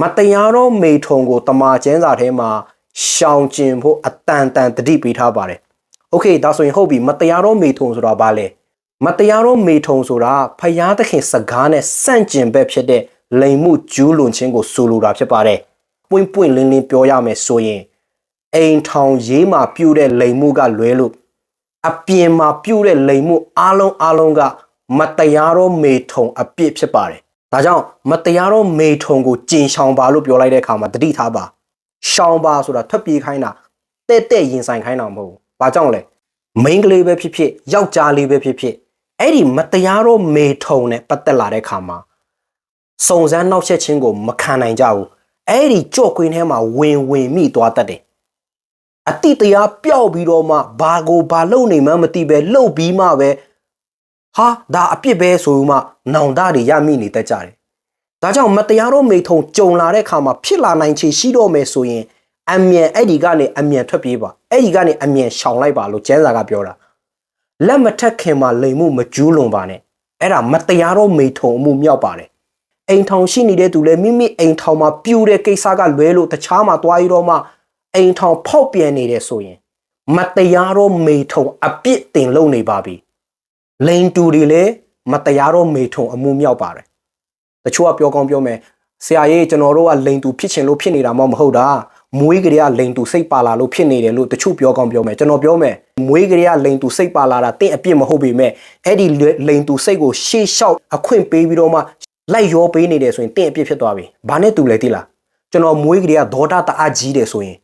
မတရားသောမိထုံကိုတမာကျန်းစာထဲမှာရှောင်ကျင်ဖို့အတန်တန်တတိပေးထားပါတယ်။ Okay ဒါဆိုရင်ဟုတ်ပြီမတရားသောမိထုံဆိုတာဘာလဲ။မတရားသောမိထုံဆိုတာဖျားသခင်စကားနဲ့ဆန့်ကျင်ဘက်ဖြစ်တဲ့လိမ်မှုကျူးလွန်ခြင်းကိုဆိုလိုတာဖြစ်ပါတယ်။ပွင့်ပွင့်လင်းလင်းပြောရမယ်ဆိုရင်အိမ်ထောင်ရေးမှာပြုတဲ့လိမ်မှုကလွဲလို့အပြင်မှာပြုတဲ့လိမ်မှုအလုံးအလုံးကမတရားသောမိထုံအပြစ်ဖြစ်ပါတယ်။ ဒါကြောင့်မတရားသောမေထုံကိုကျင်ရှောင်ပါလို့ပြောလိုက်တဲ့အခါမှာတတိထားပါရှောင်ပါဆိုတာထွက်ပြေးခိုင်းတာတဲ့တဲ့ရင်ဆိုင်ခိုင်းတာမဟုတ်ဘူးဘာကြောင့်လဲမိန်းကလေးပဲဖြစ်ဖြစ်ယောက်ျားလေးပဲဖြစ်ဖြစ်အဲ့ဒီမတရားသောမေထုံနဲ့ပတ်သက်လာတဲ့အခါမှာစုံစမ်းနှောက်ယှက်ခြင်းကိုမခံနိုင်ကြဘူးအဲ့ဒီကြော့ကွင်းထဲမှာဝင်ဝင်မိသွားတတ်တယ်အတိတရားပျောက်ပြီးတော့မှဘာကိုဘာလုပ်နေမှန်းမသိပဲလှုပ်ပြီးမှပဲ ဟာဒါအပြစ်ပဲဆိုမှနောင်တတွေရမိနေတတ်ကြတယ်ဒါကြောင့်မတရားတော့မိထုံကြုံလာတဲ့ခါမှာဖြစ်လာနိုင်ချေရှိတော့မယ်ဆိုရင်အမြန်အဲ့ဒီကနေအမြန်ထွက်ပြေးပါအဲ့ဒီကနေအမြန်ရှောင်လိုက်ပါလို့ကျမ်းစာကပြောတာလက်မထက်ခင်မှာလိမ်မှုမကျူးလွန်ပါနဲ့အဲ့ဒါမတရားတော့မိထုံအမှုမြောက်ပါတယ်အိမ်ထောင်ရှိနေတဲ့သူလည်းမိမိအိမ်ထောင်မှာပြူတဲ့ကိစ္စကလွဲလို့တခြားမှာသွားရတော့မှအိမ်ထောင်ဖောက်ပြန်နေတယ်ဆိုရင် မတရားတော့မေထုံအပြစ်တင်လုံနေပါပြီ လိန်တူတွေလည်းမတရားတော့မေထုံအမှုမြောက်ပါတယ်တချို့ကပြောကောင်းပြောမယ်ဆရာကြီးကျွန်တော်တို့ကလိန်တူဖြစ်ချင်လို့ဖြစ်နေတာမှမဟုတ်တာမွေးကလေးကလိန်တူစိတ်ပါလာလို့ဖြစ်နေတယ်လို့တချို့ပြောကောင်းပြောမယ်ကျွန်တော်ပြောမယ်မွေးကလေးကလိန်တူစိတ်ပါလာတာတင့်အပြစ်မဟုတ်ပေမဲ့အဲ့ဒီလိန်တူစိတ်ကိုရှေ့လျှောက်အခွင့်ပေးပြီးတော့မှလိုက်ရောပေးနေတယ်ဆိုရင်တင့်အပြစ်ဖြစ်သွားပြီ။ဘာနဲ့တူလဲသိလား။ကျွန်တော်မွေးကလေးကဒေါတာတအားကြီးတယ်ဆိုရင်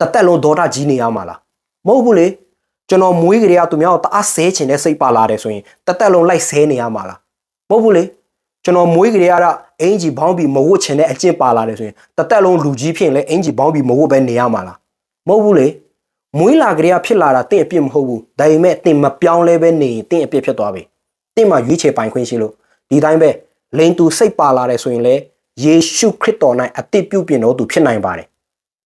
တသက်လုံးဒေါတာကြီးနေရမှာလား။မဟုတ်ဘူးလေ။ ကျွန်တော်မွေးကလေးကသူများကိုတအားဆဲချင်တဲ့စိတ်ပါလာတယ်ဆိုရင်တသက်လုံးလိုက်ဆဲနေရမှာလား။မဟုတ်ဘူးလေ။ကျွန်တော်မွေးကလေးကတော့အင်ဂျီဘောင်းပြီးမဝတ်ချင်တဲ့အကျင့်ပါလာတယ်ဆိုရင်တသက်လုံးလူကြီးဖြစ်ရင်လည်းအင်ဂျီဘောင်းပြီးမဝတ်ပဲနေရမှာလား။မဟုတ်ဘူးလေ။မွေးလာကလေးကဖြစ်လာတာတင့်အပြစ်မဟုတ်ဘူး။ဒါပေမဲ့တင်မပြောင်းလဲပဲနေရင်တင့်အပြစ်ဖြစ်သွားပြီ။တင့်မှာရွေးချယ်ပိုင်ခွင့်ရှိလို့ဒီတိုင်းပဲလိန်သူစိတ်ပါလာတယ်ဆိုရင်လေယေရှုခရစ်တော်၌အတိပြုပြင်တော်သူဖြစ်နိုင်ပါတယ်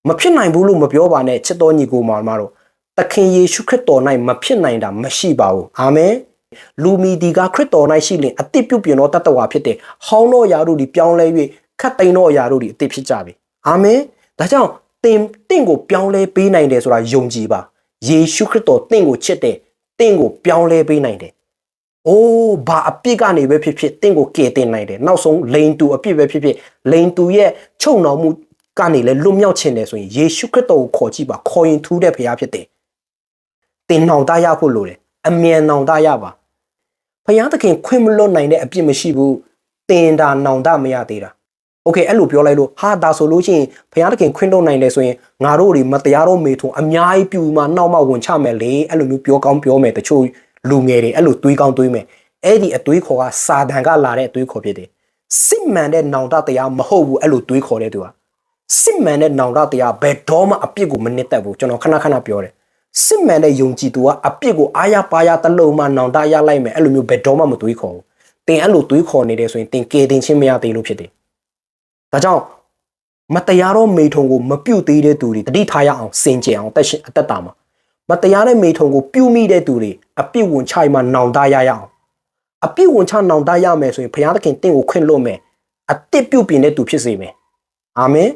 မဖြစ်နိုင်ဘူးလို့မပြောပါနဲ့ချစ်တော်ညီကိုမောင်မတို့ သခင်ယေရှုခရစ်တော်၌မဖြစ်နိုင်တာမရှိပါဘူးအာမင်လူမီဒီကခရစ်တော်၌ရှိလင်အတိပြုပြင်တော်တတ်တော်ဖြစ်တဲ့ဟောင်းတော်ယာတို့ဒီပြောင်းလဲ၍ခတ်သိမ်းတော်ယာတို့ဒီအတိဖြစ်ကြပြီအာမင်ဒါကြောင့်သင်တင့်ကိုပြောင်းလဲပေးနိုင်တယ်ဆိုတာယုံကြည်ပါယေရှုခရစ်တော်တင့်ကိုချစ်တယ်တင့်ကိုပြောင်းလဲပေးနိုင်တယ်။အိုးဘာအပြစ်ကနေပဲဖြစ်ဖြစ်တင့်ကိုကယ်တင်နိုင်တယ်။နောက်ဆုံးလိန်တူအပြစ်ပဲဖြစ်ဖြစ်လိန်တူရဲ့ချုပ်နှောင်မှုကနေလည်းလွတ်မြောက်ခြင်းတယ်ဆိုရင်ယေရှုခရစ်တော်ကိုခေါ်ကြည့်ပါခေါ်ရင်ထူးတဲ့ဖရားဖြစ်တယ်။ တင်နှောင်တရဖို့လိုတယ်။အမြန်နှောင်တရပါ။ဖရားသခင်ခွင့်မလွတ်နိုင်တဲ့အပြစ်မရှိဘူး။တင်တာနှောင်တမရသေးတာ။ Okay အဲ့လိုပြောလိုက်လို့ဟာဒါဆိုလို့ရှိရင်ဖရားသခင်ခွင့်လွတ်နိုင်တယ်ဆိုရင်ငါတို့တွေမတရားတော့မေထုံအများကြီးပြူမှနောက်မှဝင်ချမယ်လေအဲ့လိုမျိုးပြောကောင်းပြောမယ်တချို့လူငယ်တွေအဲ့လိုတွေးကောင်းတွေးမယ်အဲ့ဒီအတွေးခေါ်ကစာတန်ကလာတဲ့အတွေးခေါ်ဖြစ်တယ်စစ်မှန်တဲ့နောင်တတရားမဟုတ်ဘူးအဲ့လိုတွေးခေါ်တဲ့သူကစစ်မှန်တဲ့နောင်တတရားဘယ်တော့မှအပြစ်ကိုမနစ်သက်ဘူးကျွန်တော်ခဏခဏပြောတယ် စစ်မှန်တဲ့ယုံကြည်သူကအပြစ်ကိုအားရပါရတလုံးမှနောင်တရလိုက်မယ်အဲ့လိုမျိုးဘယ်တော့မှမတွေးခေါ်ဘူးတင်အဲ့လိုတွေးခေါ်နေတယ်ဆိုရင်တင်ကေတင်ချင်းမရသေးလို့ဖြစ်တယ်ဒါကြောင့်မတရားတော့မေထုံကိုမပြုတ်သေးတဲ့သူတွေတတိထားရအောင်စင်ကြယ်အောင်တက်ရှင်အသက်တာမှာမတရားတဲ့မေထုံကိုပြုမိတဲ့သူတွေအပြစ်ဝင်ချမှနောင်တရရအောင်အပြစ်ဝင်ချနောင်တရမယ်ဆိုရင်ဘုရားသခင်တင့်ကိုခွင့်လွတ်မယ်အသစ်ပြုပြင်တဲ့သူဖြစ်စေမယ်အာမင်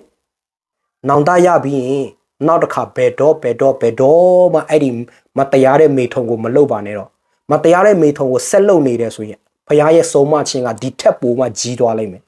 နောင်တရပြီးရင် နောက်တစ်ခါဘယ်တော့ဘယ်တော့ဘယ်တော့မှအဲ့ဒီမတရားတဲ့မေထုံကိုမလုပ်ပါနဲ့တော့မတရားတဲ့မေထုံကိုဆက်လုပ်နေတယ်ဆိုရင်ဘုရားရဲ့ဆုံးမခြင်းကဒီထက်ပိုမှကြီးသွားလိမ့်မယ်